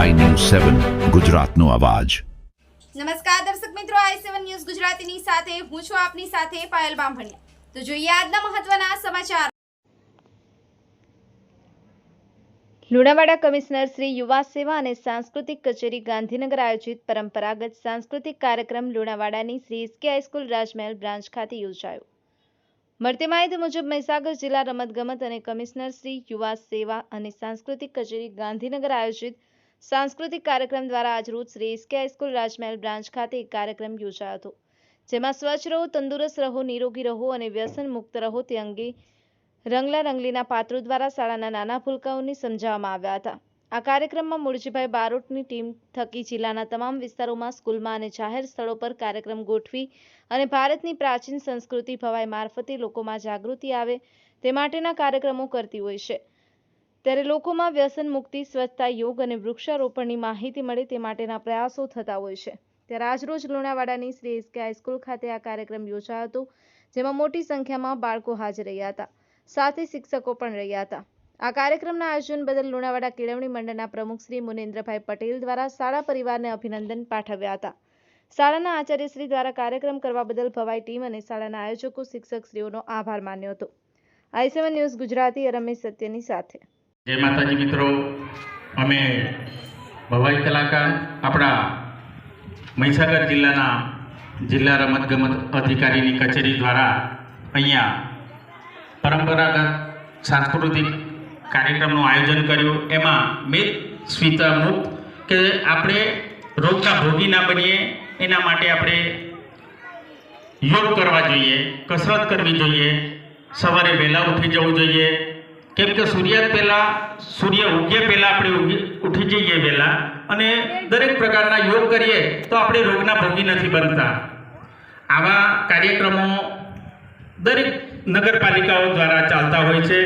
સેવન ગુજરાતનો અવાજ. નમસ્કાર દર્શક મિત્રો આઈ સેવન ન્યૂઝ ગુજરાતીની સાથે હું છું આપની સાથે પાયલ બામભણિયા. તો જોઈએ આજના મહત્વના સમાચાર. લુણાવાડા કમિશનર શ્રી યુવા સેવા અને સાંસ્કૃતિક કચેરી ગાંધીનગર આયોજિત પરંપરાગત સાંસ્કૃતિક કાર્યક્રમ લુણાવાડાની Shri S K high school Rajmahal branch ખાતે યોજાયો. મળતી માહિતી મુજબ મહીસાગર જિલ્લા રમતગમત અને કમિશનર શ્રી યુવા સેવા અને સાંસ્કૃતિક કચેરી ગાંધીનગર આયોજિત સાંસ્કૃતિક કાર્યક્રમ દ્વારા આજરોજ Shri S K high school Rajmahal branch ખાતે એક કાર્યક્રમ યોજાયો હતો, જેમાં સ્વચ્છ રહો, તંદુરસ્ત રહો, નિરોગી રહો અને વ્યસન મુક્ત રહો તે અંગે રંગલા રંગલીના પાત્રો દ્વારા શાળાના નાના ભૂલકાઓને સમજાવવામાં આવ્યા હતા. આ કાર્યક્રમમાં મૂળજીભાઈ બારોટની ટીમ થકી જિલ્લાના તમામ વિસ્તારોમાં સ્કૂલમાં અને જાહેર સ્થળો પર કાર્યક્રમ ગોઠવી અને ભારતની પ્રાચીન સંસ્કૃતિ ભવાઈ મારફતે લોકોમાં જાગૃતિ આવે તે માટેના કાર્યક્રમો કરતી હોય છે. ત્યારે લોકોમાં વ્યસન મુક્તિ, સ્વચ્છતા, યોગ અને વૃક્ષારોપણની માહિતી મળે તે માટેના પ્રયાસો થતા હોય છે. ત્યારે આજરોજ લુણાવાડાની શ્રી એસકે હાઈસ્કૂલ ખાતે આ કાર્યક્રમ યોજાયો હતો, જેમાં મોટી સંખ્યામાં બાળકો હાજર રહ્યા હતા. સાથે શિક્ષકો પણ રહ્યા હતા. આ કાર્યક્રમના આયોજન બદલ લુણાવાડા કેળવણી મંડળના પ્રમુખ શ્રી મુનેન્દ્રભાઈ પટેલ દ્વારા શાળા પરિવારને અભિનંદન પાઠવ્યા હતા. શાળાના આચાર્યશ્રી દ્વારા કાર્યક્રમ કરવા બદલ ભવાઈ ટીમ અને શાળાના આયોજકો, શિક્ષકશ્રીઓનો આભાર માન્યો હતો. I seven news Gujarati, Ramesh સત્યની સાથે. જય માતાજી મિત્રો. અમે ભવાઈ કલાકાર આપણા મહીસાગર જિલ્લાના જિલ્લા રમતગમત અધિકારીની કચેરી દ્વારા અહીંયા પરંપરાગત સાંસ્કૃતિક કાર્યક્રમનું આયોજન કર્યું. એમાં મેં સ્વીતા મુક્ત કે આપણે રોગના ભોગી ના બનીએ, એના માટે આપણે યોગ કરવા જોઈએ, કસરત કરવી જોઈએ, સવારે વહેલા ઉઠી જવું જોઈએ કેમ કે સૂર્ય પહેલાં, સૂર્ય ઉગે પહેલાં આપણે ઉઠી જઈએ પહેલાં. અને દરેક પ્રકારના યોગ કરીએ તો આપણે રોગના ભોગી નથી બનતા. આવા કાર્યક્રમો દરેક નગરપાલિકાઓ દ્વારા ચાલતા હોય છે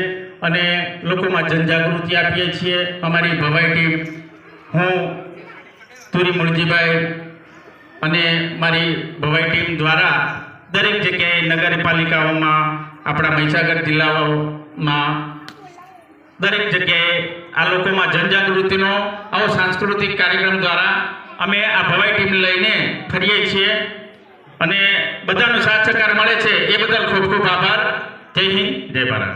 અને લોકોમાં જનજાગૃતિ આપીએ છીએ. અમારી ભવાઈ ટીમ, હું, તુરી મુળજીભાઈ અને મારી ભવાઈ ટીમ દ્વારા દરેક જગ્યાએ નગરપાલિકાઓમાં, આપણા મહીસાગર જિલ્લાઓમાં દરેક જગ્યાએ આ લોકોમાં જનજાગૃતિનો આવો સાંસ્કૃતિક કાર્યક્રમ દ્વારા અમે આ ભવાઈ ટીમ લઈને ફરીએ છીએ. અને બધાનો સાથ સહકાર મળે છે. એ બદલ ખૂબ ખૂબ આભાર. જય હિન્દ, જય ભારત.